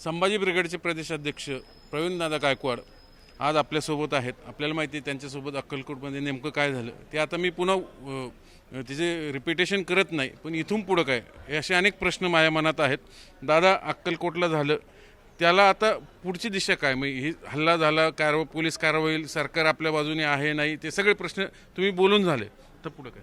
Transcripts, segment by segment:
संभाजी ब्रिगेडचे प्रदेशाध्यक्ष प्रवीणदादा गायकवाड आज आपल्यासोबत आहेत. आपल्याला माहिती आहे त्यांच्यासोबत अक्कलकोटमध्ये नेमकं काय झालं. ते आता मी पुन्हा तिचे रिपिटेशन करत नाही पण इथून पुढं काय? हे असे अनेक प्रश्न माझ्या मनात आहेत. दादा अक्कलकोटला झालं. त्याला आता पुढची दिशा काय? मग ही हल्ला झाला कारवा पोलीस कारवाई सरकार आपल्या बाजूने आहे नाही ते सगळे प्रश्न तुम्ही बोलून झाले. तर पुढं काय?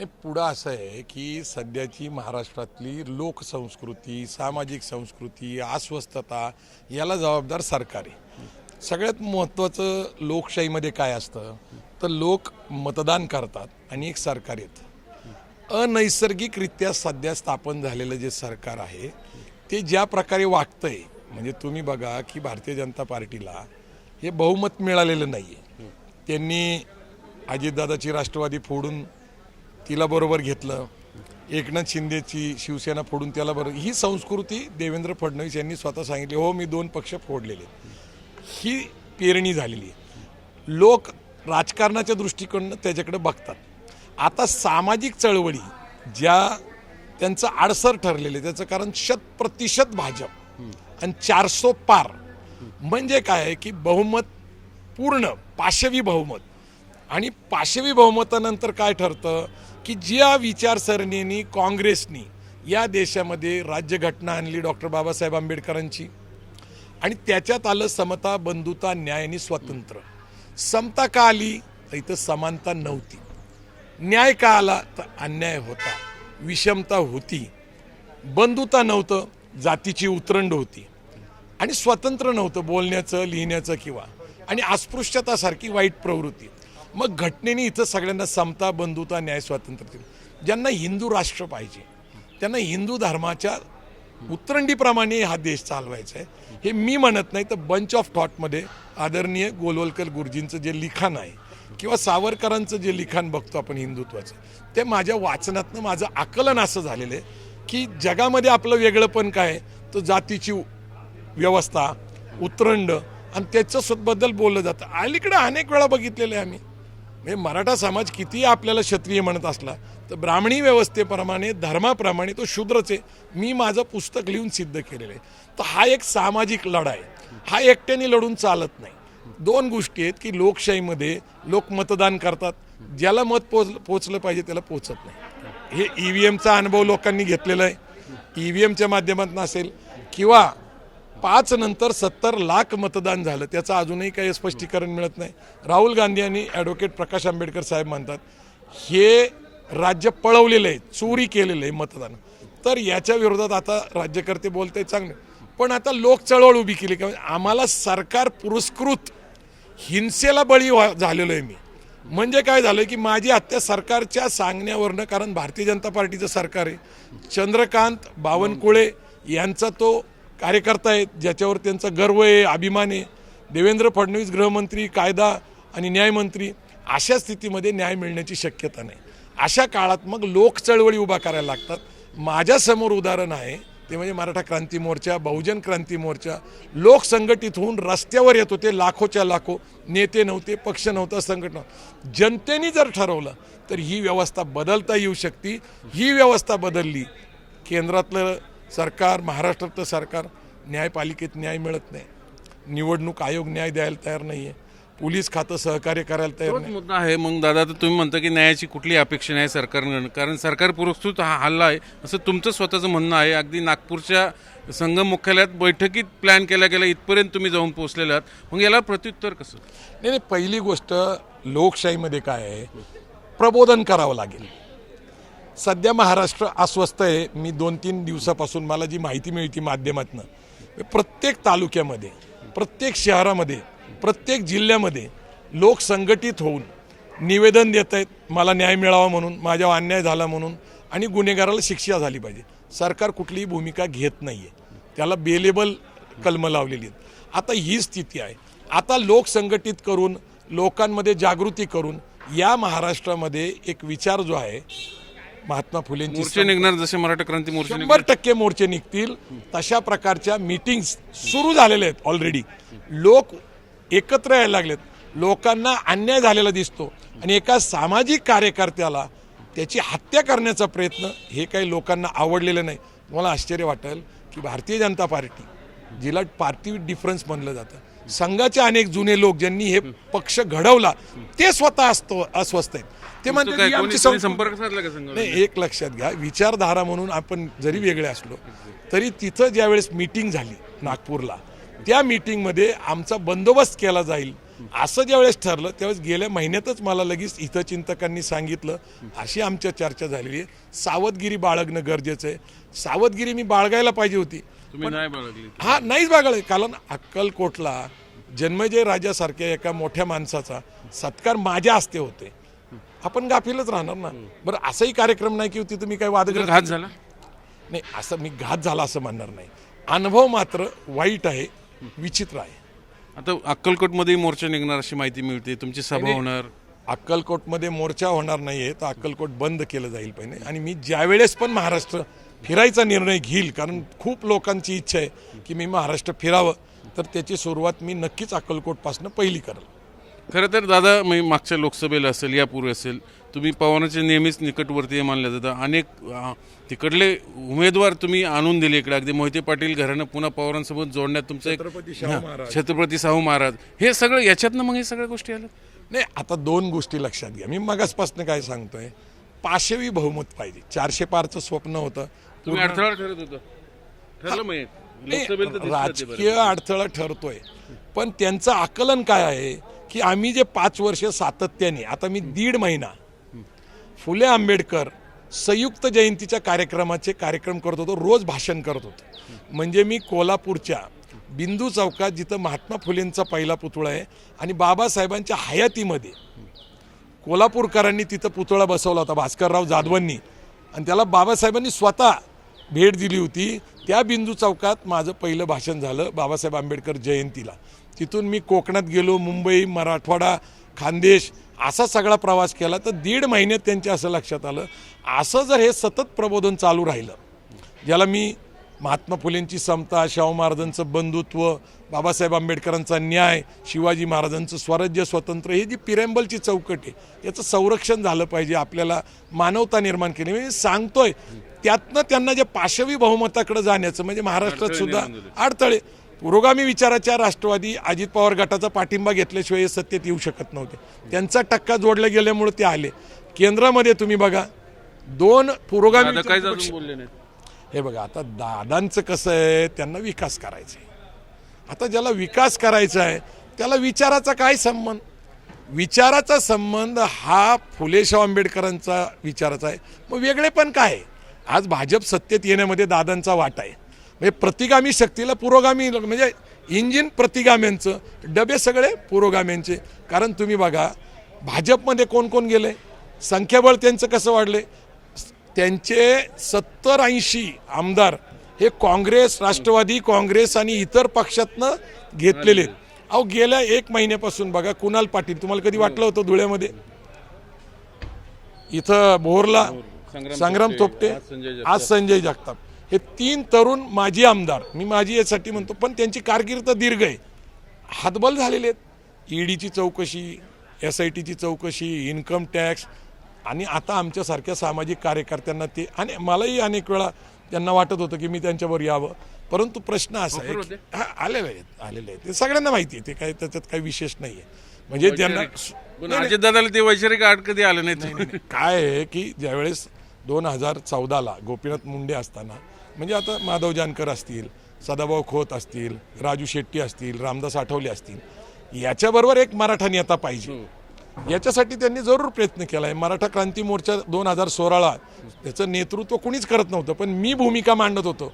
नाही पुढं असं आहे की सध्याची महाराष्ट्रातली लोकसंस्कृती सामाजिक संस्कृती अस्वस्थता याला जबाबदार सरकार आहे. सगळ्यात महत्त्वाचं लोकशाहीमध्ये काय असतं? तर लोक मतदान करतात आणि एक सरकार येतं. अनैसर्गिकरित्या सध्या स्थापन झालेलं जे सरकार आहे ते ज्या प्रकारे वागतंय म्हणजे तुम्ही बघा की भारतीय जनता पार्टीला हे बहुमत मिळालेलं नाही आहे त्यांनी अजितदादाची राष्ट्रवादी फोडून तिला बरोबर घेतलं. एकनाथ शिंदेची शिवसेना फोडून त्याला बरोबर ही संस्कृती देवेंद्र फडणवीस यांनी स्वतः सांगितली हो मी दोन पक्ष फोडलेले ही पेरणी झालेली आहे. लोक राजकारणाच्या दृष्टिकोनानं त्याच्याकडे बघतात. आता सामाजिक चळवळी ज्या त्यांचं आडसर ठरलेले त्याचं कारण शत प्रतिशत भाजप आणि चारसो पार. म्हणजे काय आहे की बहुमत पूर्ण पाशवी बहुमत. आणि पाशवी बहुमतानंतर काय ठरतं? की ज्या विचारसरणीने काँग्रेसनी या देशामध्ये राज्यघटना आणली डॉक्टर बाबासाहेब आंबेडकरांची आणि त्याच्यात आलं समता बंधुता न्याय आणि स्वातंत्र्य. समता का आली? तर इथं समानता नव्हती. न्याय का आला? तर अन्याय होता. विषमता होती. बंधुता नव्हतं जातीची उतरंड होती. आणि स्वतंत्र नव्हतं बोलण्याचं लिहिण्याचं किंवा. आणि अस्पृश्यतासारखी वाईट प्रवृत्ती. मग घटनेने इथं सगळ्यांना समता बंधुता न्याय स्वातंत्र्य दिलं. ज्यांना हिंदू राष्ट्र पाहिजे त्यांना हिंदू धर्माच्या उतरंडीप्रमाणे हा देश चालवायचा आहे. हे मी म्हणत नाही तर बंच ऑफ थॉटमध्ये आदरणीय गोलवलकर गुरुजींचं जे लिखाण आहे किंवा सावरकरांचं जे लिखाण बघतो आपण हिंदुत्वाचं ते माझ्या वाचनातनं माझं आकलन असं झालेलं आहे की जगामध्ये आपलं वेगळंपण काय तो तर जातीची व्यवस्था उतरंड आणि त्याच्याबद्दल बोललं जातं. अलीकडे अनेक वेळा बघितलेलं आहे आम्ही. म्हणजे मराठा समाज कितीही आपल्याला क्षत्रिय म्हणत असला तर ब्राह्मणी व्यवस्थेप्रमाणे धर्माप्रमाणे तो शूद्रच आहे. मी माझं पुस्तक लिहून सिद्ध केलेलं आहे. तर हा एक सामाजिक लढा आहे. हा एकट्याने लढून चालत नाही. दोन गोष्टी आहेत की लोकशाहीमध्ये लोक मतदान करतात. ज्याला मत पोच पोचलं पाहिजे त्याला पोचत नाही. हे ई व्ही एमचा अनुभव लोकांनी घेतलेला आहे. ई व्ही एमच्या माध्यमातून असेल किंवा पाच नंतर सत्तर लाख मतदान झालं. त्याचं अजूनही काही स्पष्टीकरण मिळत नाही. राहुल गांधी आणि ॲडव्होकेट प्रकाश आंबेडकर साहेब म्हणतात हे राज्य पळवलेलं आहे चोरी केलेलं आहे मतदान. तर याच्या विरोधात आता राज्यकर्ते बोलत आहेत चांगले. पण आता लोक चळवळ उभी केली. का आम्हाला सरकार पुरस्कृत. हिंसेला बळी व्हा झालेलो आहे मी. म्हणजे काय झालं की माझी हत्या सरकारच्या सांगण्यावरनं कारण भारतीय जनता पार्टीचं सरकार आहे चंद्रकांत बावनकुळे यांचा तो कार्यकर्ता आहेत ज्याच्यावर त्यांचा गर्व आहे अभिमान आहे. देवेंद्र फडणवीस गृहमंत्री कायदा आणि न्यायमंत्री अशा स्थितीमध्ये न्याय मिळण्याची शक्यता नाही. अशा काळात मग लोक चळवळी उभा करायला लागतात. माझ्यासमोर उदाहरण आहे ते म्हणजे मराठा क्रांती मोर्चा बहुजन क्रांती मोर्चा. लोक संघटित होऊन रस्त्यावर येत होते लाखोच्या लाखो नेते नव्हते पक्ष नव्हता संघटना जनतेने जर ठरवलं तर ही व्यवस्था बदलता येऊ शकते. ही व्यवस्था बदलली केंद्रातलं सरकार महाराष्ट्रातलं सरकार न्यायपालिकेत न्याय मिळत नाही. निवडणूक आयोग न्याय द्यायला तयार नाही आहे पोलीस खातं सहकार्य करायला तयार नाही. मुद्दा आहे. मग दादा तर तुम्ही म्हणता की न्यायाची कुठली अपेक्षा नाही सरकारनं कारण सरकार पुरस्कृत हा हल्ला आहे. असं तुमचं स्वतःचं म्हणणं आहे. अगदी नागपूरच्या संगम मुख्यालयात बैठकीत प्लॅन केल्या गेल्या इथपर्यंत तुम्ही जाऊन पोहोचलेले आहात. मग याला प्रत्युत्तर कसं? नाही नाही पहिली गोष्ट लोकशाहीमध्ये काय आहे? प्रबोधन करावं लागेल. सध्या महाराष्ट्र अस्वस्थ आहे. मी दोन तीन दिवसापासून मला जी माहिती मिळते माध्यमातनं प्रत्येक तालुक्यामध्ये प्रत्येक शहरामध्ये प्रत्येक जिल्ह्यामध्ये लोक संघटित होऊन निवेदन देत आहेत मला न्याय मिळावा म्हणून माझ्यावर अन्याय झाला म्हणून आणि गुन्हेगाराला शिक्षा झाली पाहिजे. सरकार कुठलीही भूमिका घेत नाही आहे त्याला बेलेबल कलमं लावलेली आहेत. आता ही स्थिती आहे. आता लोक संघटित करून लोकांमध्ये जागृती करून या महाराष्ट्रामध्ये एक विचार जो आहे महात्मा फुलेंची मोर्चे निघणार जसे मराठा क्रांती मोर्चे निघणार. शंभर टक्के मोर्चे निघतील. तशा प्रकारच्या मीटिंग्स सुरू झालेल्या आहेत ऑलरेडी लोक एकत्र यायला लागलेत. लोकांना अन्याय झालेला दिसतो. आणि एका सामाजिक कार्यकर्त्याला त्याची हत्या करण्याचा प्रयत्न हे काही लोकांना आवडलेलं नाही. तुम्हाला आश्चर्य वाटेल की भारतीय जनता पार्टी जिला पार्टी डिफरन्स म्हणलं जातं. संघाचे अनेक जुने लोक ज्यांनी हे पक्ष घडवला ते स्वतः असतो अस्वस्थ आहेत. ते म्हणतात आमची संपर्क साधला का संघ नाही एक लक्षात घ्या विचारधारा म्हणून आपण जरी वेगळे असलो तरी तिथं ज्यावेळेस मीटिंग झाली नागपूरला त्या मीटिंगमध्ये आमचा बंदोबस्त केला जाईल असं ज्यावेळेस ठरलं त्यावेळेस गेल्या महिन्यातच मला लगेच हितचिंतकांनी सांगितलं. अशी आमच्या चर्चा झालेली आहे. सावधगिरी बाळगणं गरजेचं आहे. सावधगिरी मी बाळगायला पाहिजे होती. हा नाहीच बाळगलं. कारण अक्कलकोटला जन्मजय राजासारख्या एका मोठ्या माणसाचा सत्कार माझ्या हस्ते होते. आपण गाफीलच राहणार ना. बरं असंही कार्यक्रम नाही की तिथं मी काही वादग्रस्त घात झाला? नाही असं मी घात झाला असं म्हणणार नाही. अनुभव मात्र वाईट आहे विचित्र आहे. आता अक्कलकोटमध्ये मोर्चा निघणार अशी माहिती मिळते. तुमची सभा होणार. अक्कलकोटमध्ये मोर्चा होणार नाहीये तर अक्कलकोट बंद केलं जाईल पहिले. आणि मी ज्यावेळेस पण महाराष्ट्र फिरायचा निर्णय घेईल कारण खूप लोकांची इच्छा आहे की मी महाराष्ट्र फिरावं तर त्याची सुरुवात मी नक्कीच अक्कलकोटपासून पहिली करेल. खरं तर दादा मी मागच्या लोकसभेला असेल यापूर्वी असेल तुम्ही पवारांचे नेहमीच निकटवर्तीय मानलं जातं अनेक तिकडले उमेदवार तुम्ही आणून दिले इकडे. अगदी मोहिते पाटील घराणं पुन्हा पवारांसोबत जोडण्यात तुमचं एक छत्रपती शाहू महाराज. छत्रपती शाहू महाराज. हे सगळं याच्यातनं मग हे सगळ्या गोष्टी आल्या? नाही आता दोन गोष्टी लक्षात घ्या. मी मगासपासून काय सांगतोय पाचशेवी बहुमत पाहिजे. चारशे पारचं स्वप्न होतं. तुम्ही अडथळा ठरत होतं. ठरलं मग हे. लोकसभेला तर दिसलं ते राजकीय अडथळा ठरतोय. पण त्यांचं आकलन काय आहे की आम्ही जे पाच वर्ष सातत्याने आता मी दीड महिना फुले आंबेडकर संयुक्त जयंतीच्या कार्यक्रमाचे कार्यक्रम करत होतो रोज भाषण करत होतो. म्हणजे मी कोल्हापूरच्या बिंदू चौकात जिथं महात्मा फुलेंचा पहिला पुतळा आहे आणि बाबासाहेबांच्या हयातीमध्ये कोल्हापूरकरांनी तिथं पुतळा बसवला होता भास्करराव जाधवांनी. आणि त्याला बाबासाहेबांनी स्वतः भेट दिली होती. त्या बिंदू चौकात माझं पहिलं भाषण झालं बाबासाहेब आंबेडकर जयंतीला. तिथून मी कोकणात गेलो मुंबई मराठवाडा खानदेश असा सगळा प्रवास केला तर दीड महिन्यात त्यांच्या असं लक्षात आलं. असं जर हे सतत प्रबोधन चालू राहिलं ज्याला मी महात्मा फुलेंची समता शाहू महाराजांचं बंधुत्व बाबासाहेब आंबेडकरांचा न्याय शिवाजी महाराजांचं स्वराज्य स्वतंत्र ही जी पिरेंबलची चौकट आहे याचं संरक्षण झालं पाहिजे आपल्याला मानवता निर्माण केली. मी सांगतोय त्यातनं त्यांना जे पाशवी बहुमताकडे जाण्याचं म्हणजे महाराष्ट्रात सुद्धा अडथळे पुरोगामी विचाराच्या राष्ट्रवादी अजित पवार गटाचा पाठिंबा घेतल्याशिवाय हे सत्तेत येऊ शकत नव्हते. त्यांचा टक्का जोडला गेल्यामुळे ते आले. केंद्रामध्ये तुम्ही बघा दोन पुरोगामी हे बघा आता दादांचं कसं आहे त्यांना विकास करायचा आहे. आता ज्याला विकास करायचा आहे त्याला विचाराचा काय संबंध? विचाराचा संबंध हा फुले शाहू आंबेडकरांचा विचाराचा आहे. मग वेगळे पण काय? आज भाजप सत्तेत येण्यामध्ये दादांचा वाटा आहे. म्हणजे प्रतिगामी शक्तीला पुरोगामी म्हणजे इंजिन प्रतिगाम्यांचं डबे सगळे पुरोगाम्यांचे. कारण तुम्ही बघा भाजपमध्ये कोण कोण गेले? संख्याबळ त्यांचं कसं वाढले? त्यांचे सत्तर ऐंशी आमदार हे काँग्रेस राष्ट्रवादी काँग्रेस आणि इतर पक्षातनं घेतलेले. आहेत. अहो गेल्या एक महिन्यापासून बघा कुणाल पाटील तुम्हाला कधी वाटलं होतं धुळ्यामध्ये? इथं भोरला संग्राम थोपटे आज संजय जगताप. हे तीन तरुण माजी आमदार मी माजी यासाठी म्हणतो पण त्यांची कारकीर्द दीर्घ आहे. हातबल झालेले आहेत. ईडीची चौकशी एस आय टीची चौकशी इन्कम टॅक्स आणि आता आमच्यासारख्या सामाजिक कार्यकर्त्यांना ते आणि मलाही अनेक वेळा त्यांना वाटत होतं की मी त्यांच्यावर यावं. परंतु प्रश्न असा आहे की- हा, आलेले आहेत आलेले आहेत. ते सगळ्यांना माहिती आहे ते काय त्याच्यात काही विशेष नाही आहे. म्हणजे त्यांना ते वैचारिक आठ कधी आलं नाही. काय आहे की ज्यावेळेस दोन हजार चौदाला गोपीनाथ मुंडे असताना म्हणजे आता माधव जानकर असतील सदाभाऊ खोत असतील राजू शेट्टी असतील रामदास आठवले असतील याच्याबरोबर एक मराठा नेता पाहिजे. याच्यासाठी त्यांनी जरूर प्रयत्न केला आहे मराठा क्रांती मोर्चा दोन हजार सोळाला त्याचं नेतृत्व कुणीच करत नव्हतं पण मी भूमिका मांडत होतो.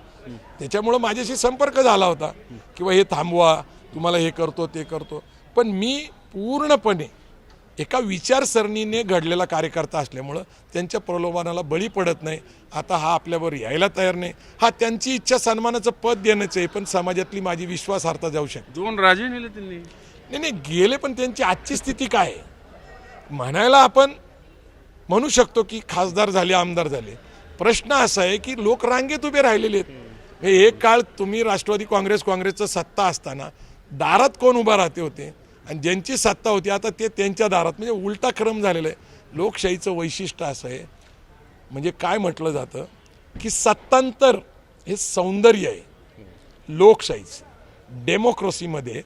त्याच्यामुळं माझ्याशी संपर्क झाला होता किंवा हे थांबवा तुम्हाला हे करतो ते करतो. पण मी पूर्णपणे एका विचारसरणीने घडलेला कार्यकर्ता असल्यामुळं त्यांच्या प्रलोभनाला बळी पडत नाही. आता हा आपल्यावर यायला तयार नाही. हा त्यांची इच्छा सन्मानाचं पद देण्याचं आहे पण समाजातली माझी विश्वासार्हता जाऊ शकते. दोन राजे नेले त्यांनी. नाही नाही गेले पण त्यांची आजची स्थिती काय आहे? म्हणायला आपण म्हणू शकतो की खासदार झाले आमदार झाले. प्रश्न असा आहे की लोक रांगेत उभे राहिलेले आहेत. हे एक काळ तुम्ही राष्ट्रवादी काँग्रेस काँग्रेसचं सत्ता असताना दारात कोण उभा राहते होते? आणि ज्यांची सत्ता होती आता ते त्यांच्या दारात म्हणजे उलटा क्रम झालेला आहे. लोकशाहीचं वैशिष्ट्य असं आहे. म्हणजे काय म्हटलं जातं? की सत्तांतर हे सौंदर्य आहे. लोकशाहीचं. डेमोक्रेसीमध्ये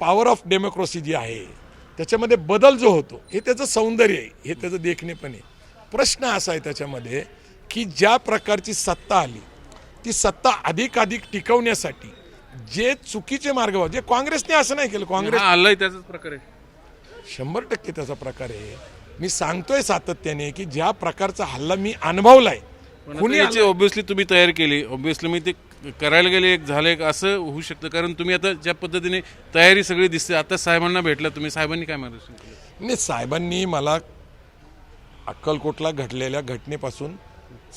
पॉवर ऑफ डेमोक्रेसी जी आहे त्याच्यामध्ये बदल जो होतो हे त्याचं सौंदर्य आहे. हे त्याचं देखणेपण आहे. प्रश्न असा आहे त्याच्यामध्ये की ज्या प्रकारची सत्ता आली ती सत्ता अधिकाधिक टिकवण्यासाठी जे चुकीचे मार्ग जे काँग्रेसने असं नाही केलं काँग्रेस हा आलाय त्याचाच प्रकार आहे. शंभर टक्के त्याचा प्रकार आहे. मी सांगतोय सातत्याने की ज्या प्रकारचा हल्ला मी अनुभवलाय कुणी याची ऑब्विसली तुम्ही तयार केली. ऑब्विसली मी ते करायला गेले एक झालं एक असं होऊ शकतं. कारण तुम्ही आता ज्या पद्धतीने तयारी सगळी दिसते आता साहेबांना भेटला तुम्ही साहेबांनी काय मार्गदर्शन केलं? नाही साहेबांनी मला अक्कलकोटला घडलेल्या घटनेपासून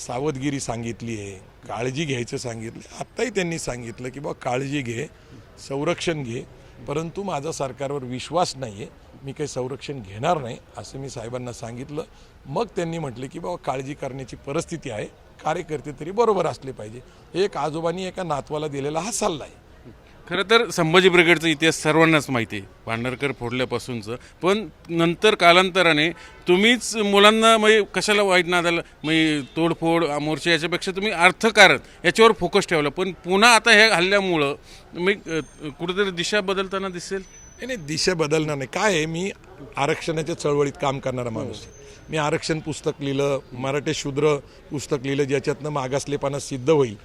सावधगिरी सांगितली आहे काळजी घ्यायचं सांगितलं आत्ताही त्यांनी सांगितलं की बा काळजी घे संरक्षण घे परंतु माझा सरकारवर विश्वास नाही आहे मी काही संरक्षण घेणार नाही असं मी साहेबांना सांगितलं. मग त्यांनी म्हटले की बाबा काळजी करण्याची परिस्थिती आहे कार्यकर्ते तरी बरोबर असले पाहिजे. हे एक आजोबांनी एका नातवाला दिलेला हा सल्ला आहे. खरं तर संभाजी ब्रिगेडचा इतिहास सर्वांनाच माहिती आहे. भांडारकर फोडल्यापासूनचं. पण नंतर कालांतराने तुम्हीच मुलांना म्हणजे कशाला वाईट नादाला म्हणजे तोडफोड मोर्चे याच्यापेक्षा तुम्ही अर्थकारण याच्यावर फोकस ठेवला. पण पुन्हा आता ह्या हल्ल्यामुळं मी कुठेतरी दिशा बदलताना दिसेल? नाही नाही दिशा बदलणार नाही. काय आहे मी आरक्षणाच्या चळवळीत काम करणारा माणूस आहे. मी आरक्षण पुस्तक लिहिलं मराठी शूद्र पुस्तक लिहिलं ज्याच्यातनं मागासलेपणा सिद्ध होईल.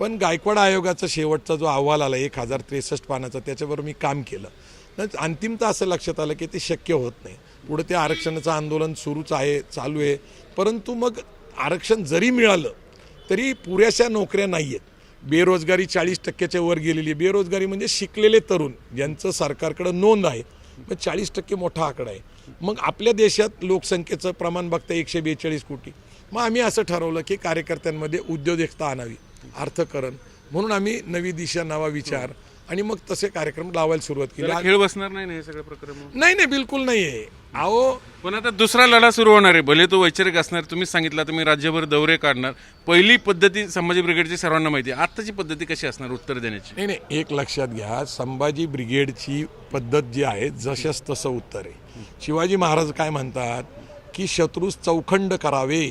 पण गायकवाड आयोगाचा शेवटचा जो अहवाल आला एक हजार त्रेसष्ट पानाचा त्याच्यावर मी काम केलं. तर असं लक्षात आलं की ते शक्य होत नाही. पुढे ते आरक्षणाचं आंदोलन सुरूच आहे चालू आहे. परंतु मग आरक्षण जरी मिळालं तरी पुरेशा नोकऱ्या नाही आहेत बेरोजगारी चाळीस टक्क्याच्या वर गेलेली आहे. बेरोजगारी म्हणजे शिकलेले तरुण ज्यांचं सरकारकडं नोंद आहे मग चाळीस टक्के मोठा आकडा आहे. मग आपल्या देशात लोकसंख्येचं प्रमाण बघता एकशे बेचाळीस कोटी. मग आम्ही असं ठरवलं की कार्यकर्त्यांमध्ये उद्योजकता आणावी अर्थकरण. म्हणून आम्ही नवी दिशा नवा विचार आणि मग तसे कार्यक्रम लावायला सुरुवात केली. खेळ बसणार नाही ना हे सगळं प्रकरण नाही नाही बिलकुल नाही आहे अहो पण आता दुसरा लढा सुरू होणार आहे. भले तो वैचारिक असणार तुम्हीच सांगितलं तुम्ही राज्यभर दौरे काढणार. पहिली पद्धती संभाजी ब्रिगेडची सर्वांना माहिती आहे. आत्ताची पद्धती कशी असणार उत्तर देण्याची? नाही नाही एक लक्षात घ्या. संभाजी ब्रिगेडची पद्धत जी आहे जशास तसं उत्तर आहे. शिवाजी महाराज काय म्हणतात? की शत्रूस चौखंड करावे.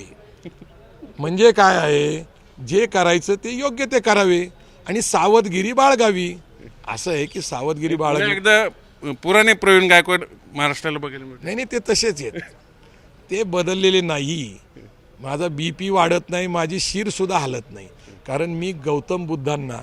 म्हणजे काय आहे? जे करायचं ते योग्य ते करावे. आणि सावधगिरी बाळगावी. असं आहे की सावधगिरी बाळगावी एकदा अ, पुराणे प्रवीण गायकवाड महाराष्ट्राला बघायला नाही नाही ते तसेच आहेत. ते बदललेले नाही. माझा बी पी वाढत नाही माझी शिरसुद्धा हलत नाही. कारण मी गौतम बुद्धांना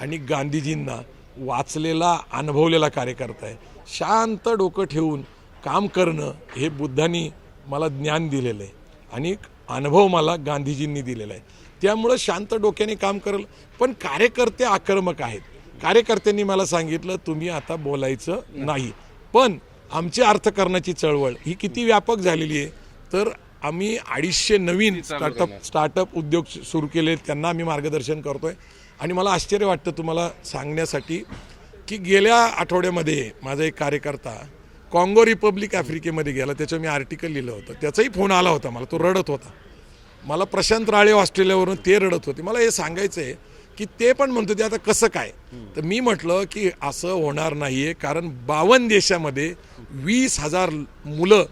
आणि गांधीजींना वाचलेला अनुभवलेला कार्यकर्ता आहे. शांत डोकं ठेवून काम करणं हे बुद्धांनी मला ज्ञान दिलेलं आहे. आणि अनुभव मला गांधीजींनी दिलेला आहे. त्यामुळं शांत डोक्याने काम करल. पण कार्यकर्ते आक्रमक आहेत. कार्यकर्त्यांनी मला सांगितलं तुम्ही आता बोलायचं नाही. पण आमची अर्थकारणाची चळवळ ही किती व्यापक झालेली आहे. तर आम्ही अडीचशे नवीन स्टार्टअप स्टार्टअप उद्योग सुरू केले त्यांना आम्ही मार्गदर्शन करतोय. आणि मला आश्चर्य वाटतं तुम्हाला सांगण्यासाठी की गेल्या आठवड्यामध्ये माझा एक कार्यकर्ता काँगो रिपब्लिक आफ्रिकेमध्ये गेला. त्याचं मी आर्टिकल लिहिलं होतं. त्याचाही फोन आला होता मला. तो रडत होता. मला प्रशांत राळे ऑस्ट्रेलियावरून ते रडत होते. मला हे सांगायचं आहे की ते पण म्हणतो ते आता कसं काय? तर मी म्हटलं की असं होणार नाहीये कारण बावन्न देशामध्ये वीस हजार मुलं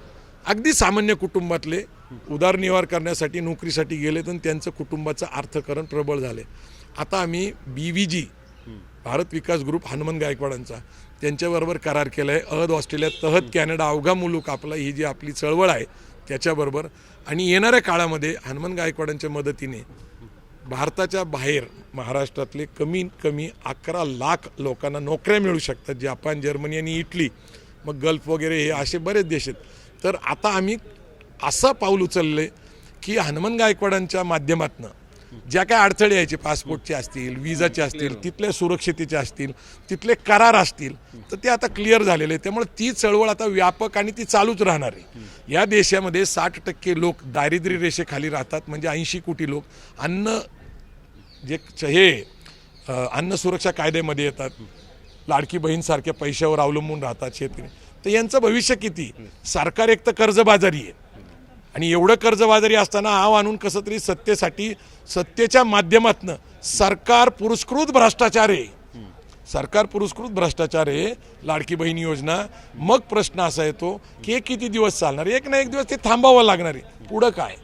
अगदी सामान्य कुटुंबातले उदारनिवार करण्यासाठी नोकरीसाठी गेले तर त्यांचं कुटुंबाचं अर्थकरण प्रबळ झाले आता आम्ही B V G Bharat Vikas group Hanuman गायकवाडांचा त्यांच्याबरोबर करार केला आहे अहद ऑस्ट्रेलिया तहत कॅनडा अवघा मुलूक आपला ही जी आपली चळवळ आहे त्याच्याबरोबर. आणि येणाऱ्या काळामध्ये हनुमान गायकवाडांच्या मदतीने भारताच्या बाहेर महाराष्ट्रातले कमीत कमी अकरा लाख लोकांना नोकऱ्या मिळू शकतात. जपान जर्मनी आणि इटली मग गल्फ वगैरे हे असे बरेच देश आहेत. तर आता आम्ही असं पाऊल उचलले की हनुमान गायकवाडांच्या माध्यमातनं ज्या काय अडथळे यायचे पासपोर्टचे असतील विजाचे असतील तिथल्या सुरक्षितेचे असतील तिथले करार असतील तर ते आता क्लिअर झालेले आहे त्यामुळे ती चळवळ आता व्यापक आणि ती चालूच राहणार आहे. या देशामध्ये साठ टक्के लोक दारिद्र्य रेषेखाली राहतात म्हणजे ऐंशी कोटी लोक. अन्न जे च- हे अन्न सुरक्षा कायद्यामध्ये येतात. लाडकी बहीणसारख्या पैशावर अवलंबून राहतात शेतकरी. तर यांचं भविष्य किती? सरकार एक तर कर्जबाजारी आहे. आणि एवढं कर्जबाजारी असताना आव आणून कसं तरी सत्तेसाठी सत्तेच्या माध्यमातनं सरकार पुरस्कृत भ्रष्टाचार आहे. सरकार पुरस्कृत भ्रष्टाचार आहे लाडकी बहीण योजना. मग प्रश्न असा येतो की हे किती दिवस चालणार? एक ना एक दिवस ते थांबावं लागणार आहे. पुढं काय?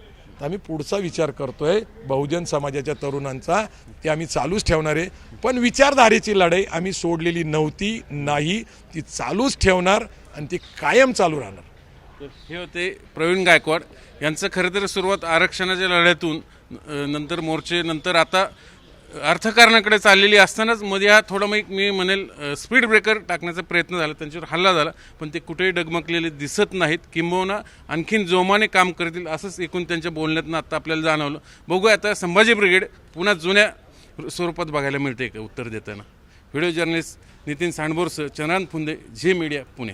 तर आम्ही पुढचा विचार करतोय बहुजन समाजाच्या तरुणांचा ते आम्ही चालूच ठेवणार आहे. पण विचारधारेची लढाई आम्ही सोडलेली नव्हती नाही ती चालूच ठेवणार आणि ती कायम चालू राहणार. तर हे होते प्रवीण गायकवाड. यांचं खरं तर सुरुवात आरक्षणाच्या लढ्यातून नंतर मोर्चे नंतर आता अर्थकारणाकडे चाललेली असतानाच मध्ये हा थोडा मग मी म्हणेल स्पीड ब्रेकर टाकण्याचा प्रयत्न झाला. त्यांच्यावर हल्ला झाला. पण ते कुठेही डगमगलेले दिसत नाहीत. किंबहुना आणखीन जोमाने काम करतील असंच एकूण त्यांच्या बोलण्यातनं आत्ता आपल्याला जाणवलं. बघूया आता संभाजी ब्रिगेड पुन्हा जुन्या स्वरूपात बघायला मिळते का? उत्तर देताना. व्हिडिओ जर्नलिस्ट नितीन सांडबोरसह चंद्रान फुंदे झे मीडिया पुणे.